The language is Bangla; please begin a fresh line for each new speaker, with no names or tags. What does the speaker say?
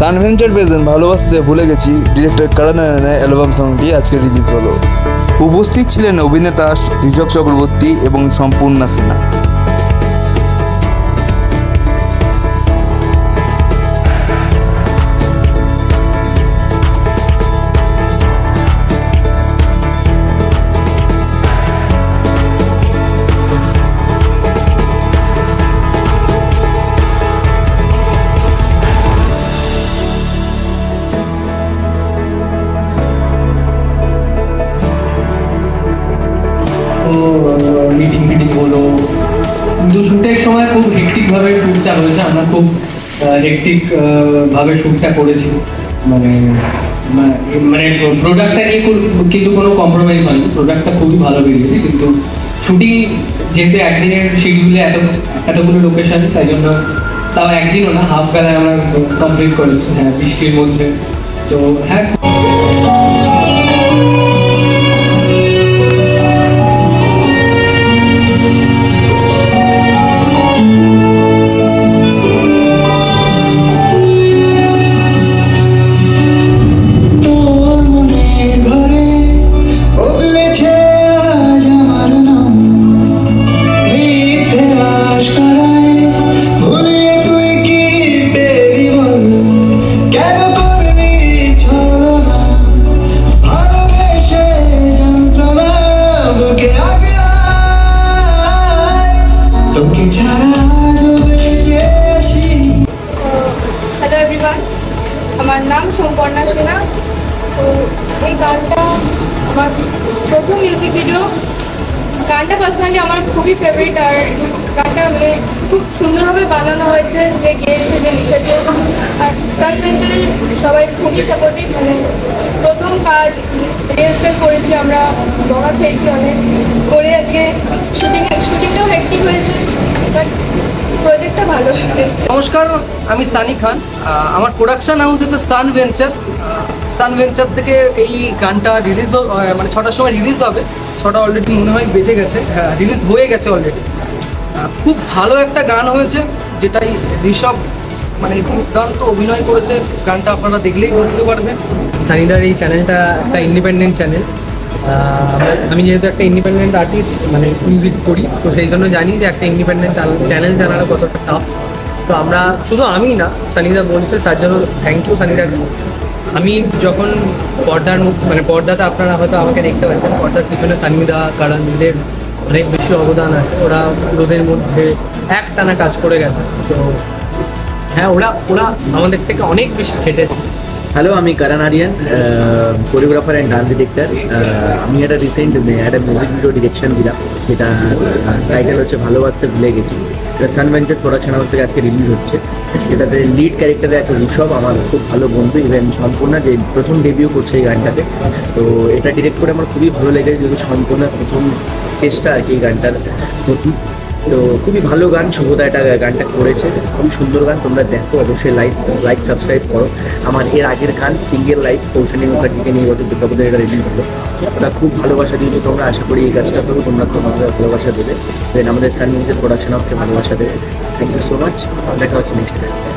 সানভেঞ্চার প্রেজেন্ট ভালোবাসতে ভুলে গেছি। ডিরেক্টর কারণ অ্যালবাম সংটি আজকে রিলিজ হলো। উপস্থিত ছিলেন অভিনেতা ঋষভ চক্রবর্তী এবং সম্পূর্ণা সিনহা
ভাবে হয়েছে আমরা খুব হেকটিক ভাবে শ্যুটটা করেছি। মানে মানে- প্রোডাক্টটা নিয়ে কিন্তু কোনো কম্প্রোমাইজ হয়নি। প্রোডাক্টটা খুবই ভালো বেরিয়েছে, কিন্তু শুটিং যেহেতু একদিনের শিডিউলে এত, এতগুলো লোকেশন তাই জন্য তাও একদিনও না হাফ বেলায় আমরা কমপ্লিট করেছি। হ্যাঁ বৃষ্টির মধ্যে। তো হ্যাঁ
আমার নাম
সম্পর্ণা সিনহা তো এই গানটা আমার প্রথম মিউজিক ভিডিও গানটা পার্সোনালি আমার খুবই ফেভারিট আর গানটা মানে খুব সুন্দরভাবে বানানো হয়েছে, যে গেয়েছে, যে লিখেছে। আর সান ভেঞ্চারে সবাই খুবই সাপোর্টিভ মানে প্রথম কাজ রিহার্সেল করেছি আমরা বকা খেয়েছি অনেক।
নমস্কার, আমি সানি খান। আমার প্রোডাকশন হাউস হচ্ছে সান ভেঞ্চার সান ভেঞ্চার থেকে এই গানটা রিলিজ মানে ছটার সময় রিলিজ হবে। ছটা অলরেডি মনে হয় বেজে গেছে। হ্যাঁ রিলিজ হয়ে গেছে অলরেডি খুব ভালো একটা গান হয়েছে, যেটাই ঋষভ মানে দুর্দান্ত অভিনয় করেছে। গানটা আপনারা দেখলেই বুঝতে পারবেন।
সানিদার এই চ্যানেলটা একটা ইন্ডিপেন্ডেন্ট চ্যানেল আমি যেহেতু একটা ইন্ডিপেন্ডেন্ট আর্টিস্ট মানে মিউজিক করি, তো সেই জন্য জানি যে একটা ইন্ডিপেন্ডেন্ট চ্যানেল জানানো কতটা টাফ তো আমরা, শুধু আমি না, সানিদা বলছে তার জন্য থ্যাংক ইউ সানিদা। আমি যখন পর্দার মানে পর্দাতে আপনারা হয়তো আমাকে দেখতে পাচ্ছেন, পর্দার পিছনে সানিদা কারণদের অনেক বেশি অবদান আছে। ওরা রোদের মধ্যে এক টানা কাজ করে গেছে। তো হ্যাঁ ওরা ওরা আমাদের থেকে অনেক বেশি খেটেছে।
হ্যালো আমি কারণ Ariyan choreographer and dance director আমি একটা রিসেন্ট একটা মিউজিক ভিডিও ডিরেকশন দিলাম, যেটা টাইটেল হচ্ছে ভালোবাসতে ভুলে গেছি। এটা সানভেঞ্চার প্রোডাকশন হাউস থেকে আজকে রিলিজ হচ্ছে। যেটাতে লিড ক্যারেক্টারে আছে ঋষভ, আমার খুব ভালো বন্ধু ইভেন সম্পূর্ণ যে প্রথম ডেবিউ করছে এই গানটাতে। তো এটা ডিরেক্ট করে আমার খুবই ভালো লেগেছে, যেহেতু সম্পূর্ণ প্রথম চেষ্টা আর কি এই গানটার। তো খুবই ভালো গান শুভদা এটা গানটা করেছে। খুবই সুন্দর গান, তোমরা দেখো, অবশ্যই লাইক লাইক সাবস্ক্রাইব করো। আমার এর আগের গান সিঙ্গেল লাইফ কৌশানী মুখার্জিকে নিয়ে গত দুর্গাপুজোর এটা রিলিজ হলো। ওরা খুব ভালোবাসা দিয়েছে তোমরা, আশা করি এই কাজটা করো, তোমরা খুব আমাদের ভালোবাসা দেবে। দেন আমাদের সানমিউজের প্রোডাকশন হাউসকে ভালোবাসা দেবে। থ্যাংক ইউ সো মাচ দেখা হচ্ছে নেক্সট টাইম